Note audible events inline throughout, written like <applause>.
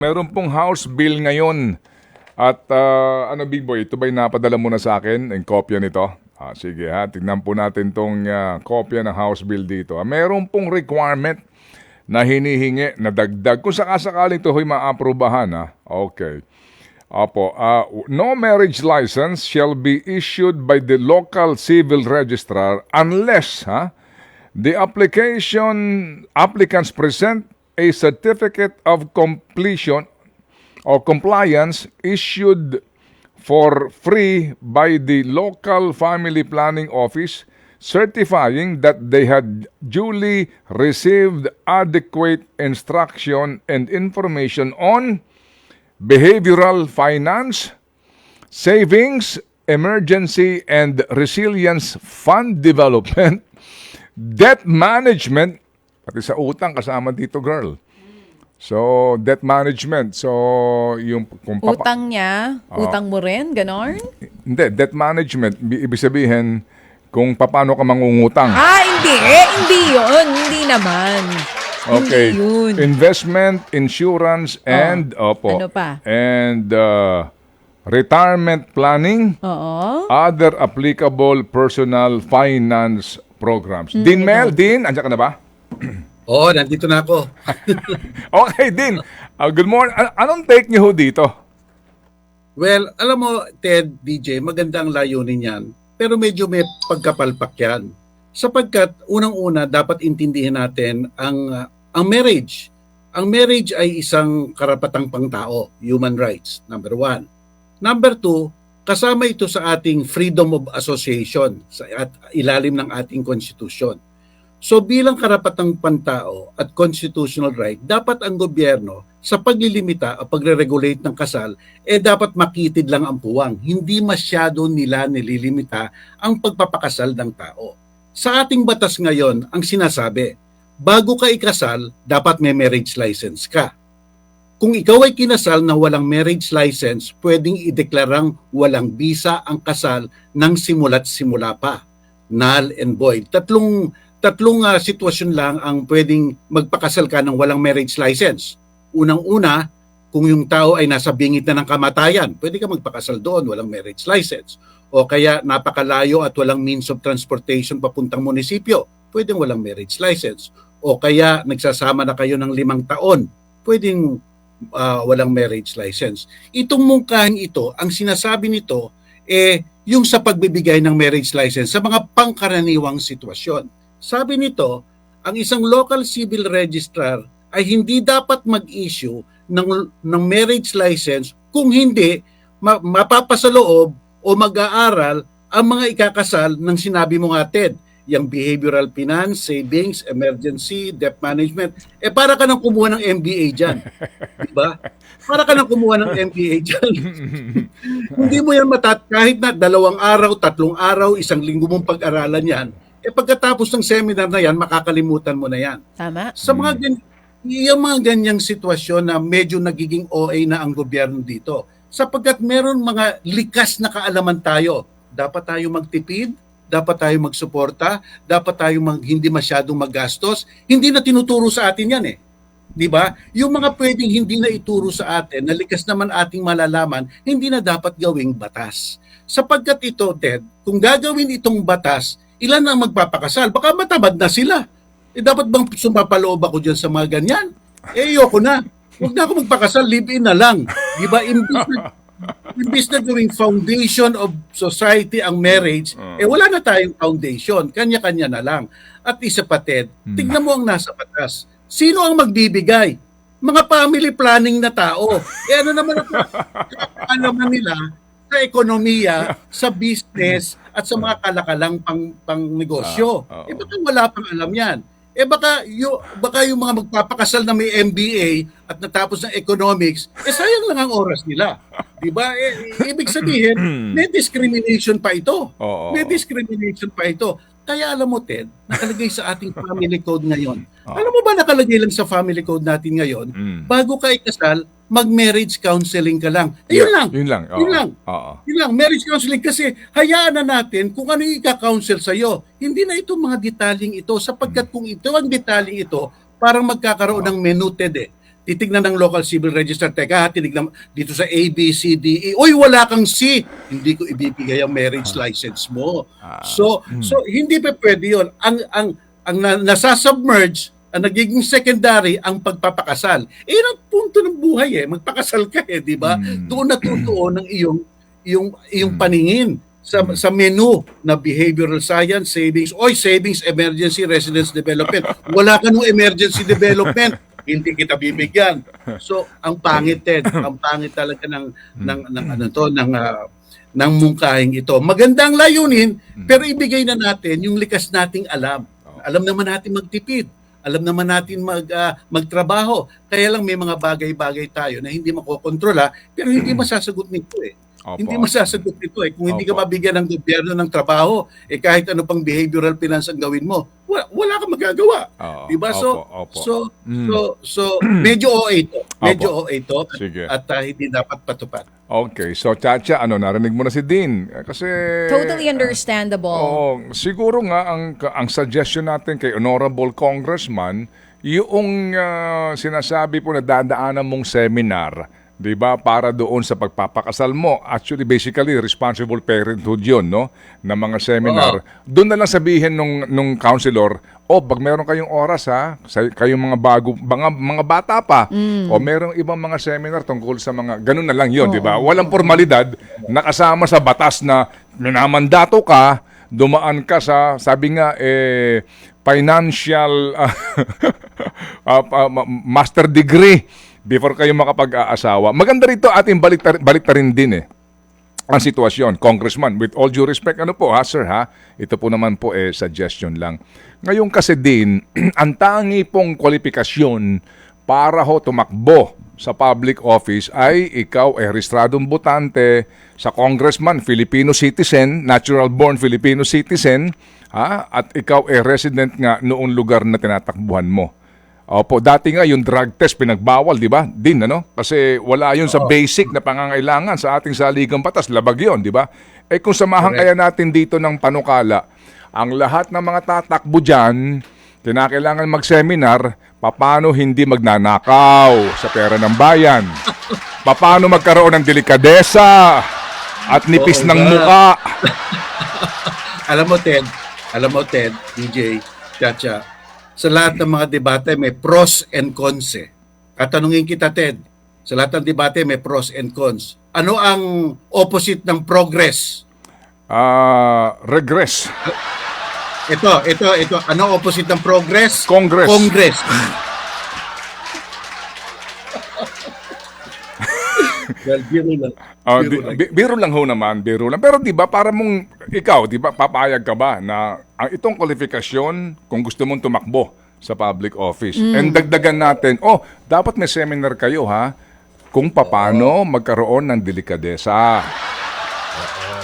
Meron pong House Bill ngayon. At ah, ano Big Boy, ito ba'y napadala mo na sa akin? Ang kopya nito? Ah, sige ha, tignan po natin tong ah, kopya ng House Bill dito. Ah, meron pong requirement na hinihingi na dagdag. Kung sakasakaling ito ho'y maaprubahan ha. Okay. Opo, ah, no marriage license shall be issued by the local civil registrar unless ha, the application applicants present a certificate of completion or compliance issued for free by the local family planning office certifying that they had duly received adequate instruction and information on behavioral finance, savings, emergency and resilience fund development, <laughs> debt management, pati sa utang kasama dito, girl. So, debt management. So, yung kung papa- Utang niya, utang mo rin, ganon? Hindi, debt management, bi- ibig sabihin, kung paano ka mangungutang. Ah, hindi. Eh, hindi yun. Hindi naman. Okay. Hindi yun. Investment, insurance, and, opo. Ano pa? And uh, retirement planning, Oo. other applicable personal finance programs. Hmm, Din Mel, Din, andyan ka na ba? <clears throat> Oo, nandito na ako. <laughs> Okay, Din. Uh, good morning. An- anong take niyo dito? well, alam mo, Ted, DJ, maganda ang layunin yan. Pero medyo may pagkapalpak yan. Sapagkat, unang-una, dapat intindihin natin ang, uh, ang marriage. Ang marriage ay isang karapatang pangtao, human rights, number one. Number two, kasama ito sa ating freedom of association sa at ilalim ng ating konstitusyon. So bilang karapatang pantao at constitutional right, dapat ang gobyerno sa paglilimita o pagre-regulate ng kasal, eh dapat makitid lang ang puwang. Hindi masyado nila nililimita ang pagpapakasal ng tao. Sa ating batas ngayon, ang sinasabi, bago ka ikasal, dapat may marriage license ka. Kung ikaw ay kinasal na walang marriage license, pwedeng ideklarang walang bisa ang kasal ng simula't simula pa. Null and void. Tatlong tatlong ah, sitwasyon lang ang pwedeng magpakasal ka ng walang marriage license. Unang-una, kung yung tao ay nasa bingit na ng kamatayan, pwede ka magpakasal doon, walang marriage license. O kaya napakalayo at walang means of transportation papuntang munisipyo, pwedeng walang marriage license. O kaya nagsasama na kayo ng limang taon, pwedeng ah, walang marriage license. Itong mungkahin ito, ang sinasabi nito, eh, yung sa pagbibigay ng marriage license sa mga pangkaraniwang sitwasyon. Sabi nito, ang isang local civil registrar ay hindi dapat mag-issue ng, ng marriage license kung hindi ma- mapapasaloob o mag-aaral ang mga ikakasal ng sinabi mo nga, Ted, yung behavioral finance, savings, emergency, debt management. Eh para ka nang kumuha ng MBA dyan. <laughs> Di ba? Para ka nang kumuha ng MBA dyan. <laughs> Hindi mo yan matat kahit na dalawang araw, tatlong araw, isang linggo mong pag-aralan yan. Eh pagkatapos ng seminar na yan, makakalimutan mo na yan. Tama? Sa mga gan- yung mga ganyang sitwasyon na medyo nagiging OA na ang gobyerno dito. Sapagkat meron mga likas na kaalaman tayo. Dapat tayo magtipid, dapat tayo magsuporta, dapat tayo mag, hindi masyadong magastos. Hindi na tinuturo sa atin yan eh. 'Di ba? Yung mga pwedeng hindi na ituro sa atin, na likas naman ating malalaman, hindi na dapat gawing batas. Sapagkat ito, Ted, kung gagawin itong batas, ilan ang magpapakasal? Baka matabad na sila. Eh dapat bang sumapaloob ako dyan sa mga ganyan? Eh ayoko na. Huwag na ako magpakasal, live-in na lang. Di ba? Imbis na, <laughs> imbis na gawing foundation of society ang marriage, eh wala na tayong foundation. Kanya-kanya na lang. At isa pa, Ted, tignan mo ang nasa batas. Sino ang magbibigay? Mga family planning na tao. Eh ano naman ang <laughs> alam na nila sa ekonomiya, sa business, at sa mga kalakalang pang, pang negosyo. Ah, oo. eh baka wala pang alam yan. Eh baka, yung, baka yung mga magpapakasal na may MBA at natapos ng economics, eh sayang lang ang oras nila. Di ba? Eh, ibig sabihin, <clears throat> may discrimination pa ito. May discrimination pa ito. Kaya alam mo, Ted, nakalagay sa ating <laughs> family code ngayon. Oo. Alam mo ba nakalagay lang sa family code natin ngayon? Mm. Bago ka ikasal, mag-marriage counseling ka lang. Eh, yun lang. Yun lang. oo. Yun lang. Oo. Yun lang, marriage counseling kasi hayaan na natin kung ano yung ika-counsel sa'yo. Hindi na ito mga detaling ito sapagkat kung ito ang detaling ito, parang magkakaroon ng menu, Ted eh. Titignan ng local civil register, teka, ha, tinignan dito sa A, B, C, D, E, uy, wala kang C, hindi ko ibibigay ang marriage license mo. So, so hindi pa pwede yun. Ang, ang, ang na, nasasubmerge, ang nagiging secondary, ang pagpapakasal. Eh, yun ang punto ng buhay eh. Magpakasal ka eh, di ba? Doon natutuon ng iyong, iyong, iyong paningin sa sa menu na behavioral science, savings, oy, savings, emergency, residence development. Wala ka nung emergency development, hindi kita bibigyan. <laughs> So, ang pangit Ted, ang pangit talaga ng ng ng ano to ng ah, ng mungkahing ito. Magandang layunin, pero ibigay na natin yung likas nating alam. Alam naman natin magtipid. Alam naman natin mag ah, magtrabaho. Kaya lang may mga bagay-bagay tayo na hindi makokontrola, pero hindi masasagot nito eh. Opo. Hindi masasagot nito eh. Kung hindi ka Opo. mabigyan ng gobyerno ng trabaho, eh kahit ano pang behavioral finance ang gawin mo, wala, wala kang magagawa. Oo. Di ba? So, Opo, opo. so, Mm. so, so, medyo OA ito. Medyo OA ito. Sige. At ah, hindi dapat patupad. Okay, so Chacha, ano, narinig mo na si Dean. Eh, Kasi... Totally understandable. Oo, siguro nga ang ang suggestion natin kay Honorable Congressman, yung ah, sinasabi po na dadaanan mong seminar, 'di ba, para doon sa pagpapakasal mo. Actually basically responsible parenthood 'yon, no? Na mga seminar. Doon na lang sabihin nung nung counselor, "Oh, pag meron kayong oras ha, sa kayong mga bago mga mga bata pa, o merong ibang mga seminar tungkol sa mga ganun na lang 'yon, 'di ba? Walang formalidad nakasama sa batas na minamandato ka dumaan ka sa, sabi nga, eh, financial <laughs> ah, ah, ma- master degree before kayo makapag-aasawa. Maganda rito ating baliktar, baliktarin din eh ang sitwasyon. Congressman, with all due respect, ano po ha, sir ha? Ito po naman po eh, suggestion lang. Ngayon kasi din, <clears throat> ang tangi pong kwalifikasyon para ho tumakbo sa public office ay ikaw ay rehistradong botante sa congressman, Filipino citizen, natural born Filipino citizen, ha? at ikaw ay resident nga noong lugar na tinatakbuhan mo. Opo, dati nga yung drug test pinagbawal, di ba? Din, ano? Kasi wala yun sa basic na pangangailangan sa ating saligang batas. Labag yun, di ba? Eh kung samahan kaya natin dito ng panukala, ang lahat ng mga tatakbo dyan, kinakailangan mag-seminar, paano hindi magnanakaw sa pera ng bayan? <laughs> Paano magkaroon ng delikadesa at nipis Oo ng nga. muka? <laughs> Alam mo, Ted, alam mo, Ted, DJ, Chacha, sa lahat ng mga debate may pros and cons eh. Katanungin kita, Ted, sa lahat ng debate may pros and cons. Ano ang opposite ng progress? Ah, regress. Ito, ito, ito. Ano opposite ng progress? Congress. Congress. Well, biro lang. Ah, Biro di, lang. bi- biro lang ho naman, biro lang. Pero 'di ba para mong ikaw, 'di ba, papayag ka ba na ang itong kwalifikasyon kung gusto mong tumakbo sa public office. And dagdagan natin, oh, dapat may seminar kayo ha kung paano magkaroon ng delikadesa.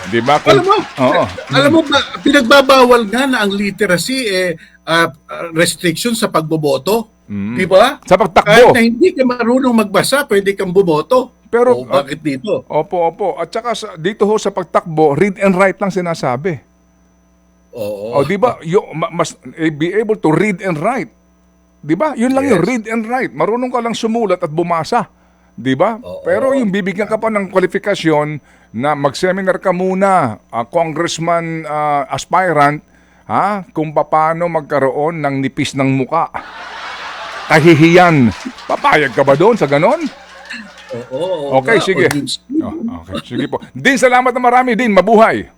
'Di ba? Kung- Alam mo, Oo. alam mo ba, pinagbabawal nga na ang literacy eh, ah, restriction sa pagboboto. Di ba? Sa Kahit pagtakbo. na hindi ka marunong magbasa, pwede kang bumoto. Pero- O, bakit dito? Opo, opo. At saka sa, dito ho sa pagtakbo, read and write lang sinasabi. Oo. O, di ba? You must eh, be able to read and write. Di ba? Yun lang Yes. yun, read and write. Marunong ka lang sumulat at bumasa. Di ba? Oo. Pero yung bibigyan ka pa ng kwalifikasyon na mag-seminar ka muna, ah, congressman ah, aspirant, ha? Kung paano magkaroon ng nipis ng muka. Kahihiyan. Papayag ka ba doon sa ganon? Oo, Okay, sige. Oh, okay, sige po. Din, salamat na marami din. Mabuhay.